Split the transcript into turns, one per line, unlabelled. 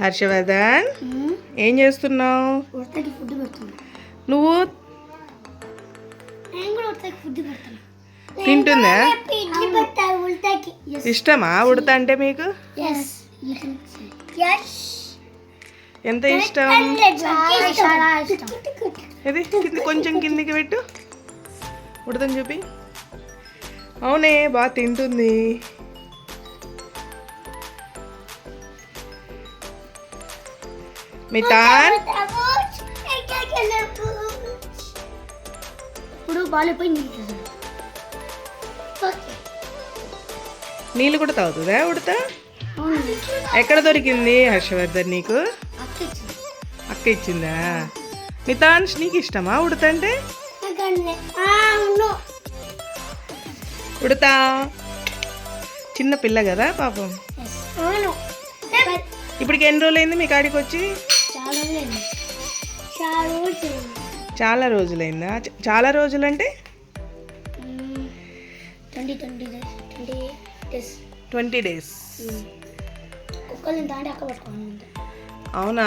హర్షవర్ధన్ ఏం చేస్తున్నావు? నువ్వు? తింటుందా? ఇష్టమా ఉడత అంటే మీకు? ఎంత ఇష్టం? ఇది కింది కొంచెం కిందికి పెట్టు. ఉడతని చూపి. అవునే బాగా తింటుంది. మితాన్
ఇప్పుడు బాలిపోయి నీళ్ళు
కూడా తాగుతుందా ఉడత? ఎక్కడ దొరికింది హర్షవర్ధన్ నీకు?
అక్క ఇచ్చింది.
మితాన్స్ నీకు ఇష్టమా ఉడత అంటే? ఉడత. చిన్న పిల్ల కదా పాపం. ఇప్పటికి ఎన్ని రోజులైంది మీ కాడికి వచ్చి
చాలా లేదు చాలా రోజులు.
చాలా రోజులైందా? చాలా రోజులు అంటే
twenty twenty days twenty days.
Twenty days.
కుక్కలు దాంటి అక్క పట్టుకోవాలి
అవునా.